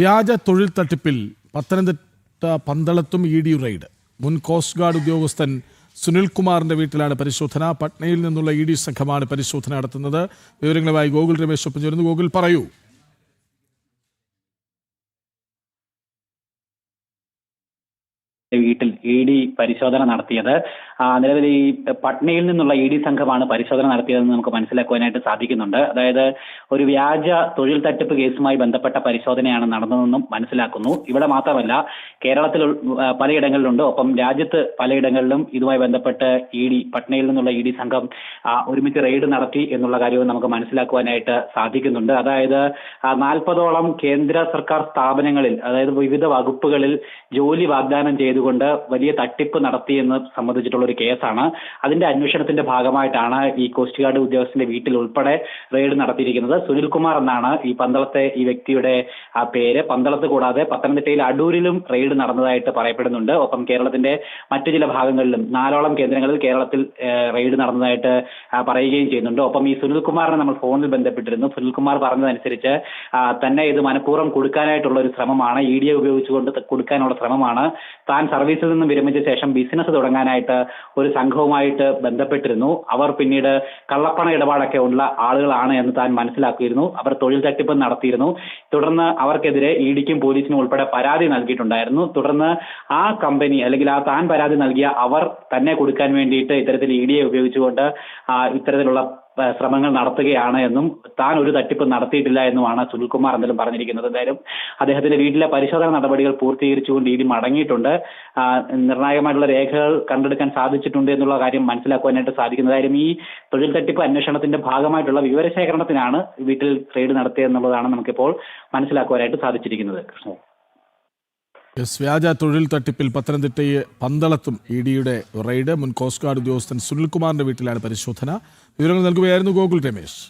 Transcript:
വ്യാജ തൊഴിൽ തട്ടിപ്പിൽ പത്തനംതിട്ട പന്തളത്തും ഇ ഡി റെയ്ഡ്. മുൻ കോസ്റ്റ് ഗാർഡ് ഉദ്യോഗസ്ഥൻ സുനിൽകുമാറിന്റെ വീട്ടിലാണ് പരിശോധന. പട്നയിൽ നിന്നുള്ള ഇ ഡി സംഘമാണ് പരിശോധന നടത്തുന്നത്. വിവരങ്ങളുമായി ഗോകുൽ രമേശ് ഒപ്പം ചേരുന്നു. ഗോകുൽ പറയൂ. വീട്ടിൽ ഇ ഡി പരിശോധന നടത്തിയത്. നിലവിൽ ഈ പട്നയിൽ നിന്നുള്ള ഇ ഡി സംഘമാണ് പരിശോധന നടത്തിയതെന്ന് നമുക്ക് മനസ്സിലാക്കുവാനായിട്ട് സാധിക്കുന്നുണ്ട്. അതായത് ഒരു വ്യാജ തൊഴിൽ തട്ടിപ്പ് കേസുമായി ബന്ധപ്പെട്ട പരിശോധനയാണ് നടന്നതെന്നും മനസ്സിലാക്കുന്നു. ഇവിടെ മാത്രമല്ല കേരളത്തിൽ പലയിടങ്ങളിലുണ്ട്. ഒപ്പം രാജ്യത്ത് പലയിടങ്ങളിലും ഇതുമായി ബന്ധപ്പെട്ട് ഇ ഡി പട്നയിൽ നിന്നുള്ള ഇ ഡി സംഘം ഒരുമിച്ച് റെയ്ഡ് നടത്തി എന്നുള്ള കാര്യവും നമുക്ക് മനസ്സിലാക്കുവാനായിട്ട് സാധിക്കുന്നുണ്ട്. അതായത് നാൽപ്പതോളം കേന്ദ്ര സർക്കാർ സ്ഥാപനങ്ങളിൽ അതായത് വിവിധ വകുപ്പുകളിൽ ജോലി വാഗ്ദാനം ചെയ്തുകൊണ്ട് വലിയ തട്ടിപ്പ് നടത്തിയെന്ന് സംബന്ധിച്ചിട്ടുള്ള ഒരു കേസാണ്. അതിന്റെ അന്വേഷണത്തിന്റെ ഭാഗമായിട്ടാണ് ഈ കോസ്റ്റ് ഗാർഡ് ഉദ്യോഗസ്ഥന്റെ വീട്ടിൽ ഉൾപ്പെടെ റെയ്ഡ് നടത്തിയിരിക്കുന്നത്. സുനിൽകുമാർ എന്നാണ് ഈ പന്തളത്തെ ഈ വ്യക്തിയുടെ ആ പേര്. പന്തളത്ത് കൂടാതെ പത്തനംതിട്ടയിൽ അടൂരിലും റെയ്ഡ് നടന്നതായിട്ട് പറയപ്പെടുന്നുണ്ട്. ഒപ്പം കേരളത്തിന്റെ മറ്റു ചില ഭാഗങ്ങളിലും നാലോളം കേന്ദ്രങ്ങളിൽ കേരളത്തിൽ റെയ്ഡ് നടന്നതായിട്ട് പറയുകയും ചെയ്യുന്നുണ്ട്. ഒപ്പം ഈ സുനിൽകുമാറിനെ നമ്മൾ ഫോണിൽ ബന്ധപ്പെട്ടിരുന്നു. സുനിൽകുമാർ പറഞ്ഞതനുസരിച്ച് തന്നെ ഇത് മനഃപൂർവം കൊടുക്കാനായിട്ടുള്ള ഒരു ശ്രമമാണ്. ഇ ഡി എ ഉപയോഗിച്ചുകൊണ്ട് കൊടുക്കാനുള്ള ശ്രമമാണ്. താൻ സർവീസിൽ നിന്ന് വിരമിച്ച ശേഷം ബിസിനസ് തുടങ്ങാനായിട്ട് ഒരു സംഘവുമായിട്ട് ബന്ധപ്പെട്ടിരുന്നു. അവർ പിന്നീട് കള്ളപ്പണ ഇടപാടൊക്കെ ഉള്ള ആളുകളാണ് എന്ന് താൻ മനസ്സിലാക്കിയിരുന്നു. അവർ തൊഴിൽ തട്ടിപ്പ് നടത്തിയിരുന്നു. തുടർന്ന് അവർക്കെതിരെ ഇ ഡിക്കും പോലീസിനും ഉൾപ്പെടെ പരാതി നൽകിയിട്ടുണ്ടായിരുന്നു. തുടർന്ന് ആ കമ്പനി അല്ലെങ്കിൽ ആ താൻ പരാതി നൽകിയ അവർ തന്നെ കൊടുക്കാൻ വേണ്ടിയിട്ട് ഇത്തരത്തിൽ ഇ ഡിയെ ഉപയോഗിച്ചുകൊണ്ട് ഇത്തരത്തിലുള്ള ശ്രമങ്ങൾ നടത്തുകയാണ് എന്നും താൻ ഒരു തട്ടിപ്പ് നടത്തിയിട്ടില്ല എന്നുമാണ് സുനിൽകുമാർ എന്തായാലും പറഞ്ഞിരിക്കുന്നത്. എന്തായാലും അദ്ദേഹത്തിന്റെ വീട്ടിലെ പരിശോധന നടപടികൾ പൂർത്തീകരിച്ചുകൊണ്ട് ഇനി മടങ്ങിയിട്ടുണ്ട്. നിർണായകമായിട്ടുള്ള രേഖകൾ കണ്ടെടുക്കാൻ സാധിച്ചിട്ടുണ്ട് എന്നുള്ള കാര്യം മനസ്സിലാക്കുവാനായിട്ട് സാധിക്കുന്നത് ഈ തൊഴിൽ തട്ടിപ്പ് അന്വേഷണത്തിന്റെ ഭാഗമായിട്ടുള്ള വിവരശേഖരണത്തിനാണ് വീട്ടിൽ റെയ്ഡ് നടത്തിയെന്നുള്ളതാണ് നമുക്കിപ്പോൾ മനസ്സിലാക്കുവാനായിട്ട് സാധിച്ചിരിക്കുന്നത്. എസ് വ്യാജ തൊഴിൽ തട്ടിപ്പിൽ പത്തനംതിട്ടയെ പന്തളത്തും ഇ ഡിയുടെ റെയ്ഡ്. മുൻ കോസ്റ്റ് ഗാർഡ് ഉദ്യോഗസ്ഥൻ സുനിൽകുമാറിന്റെ വീട്ടിലാണ് പരിശോധന. വിവരങ്ങൾ നൽകുകയായിരുന്നു ഗോകുൽ രമേശ്.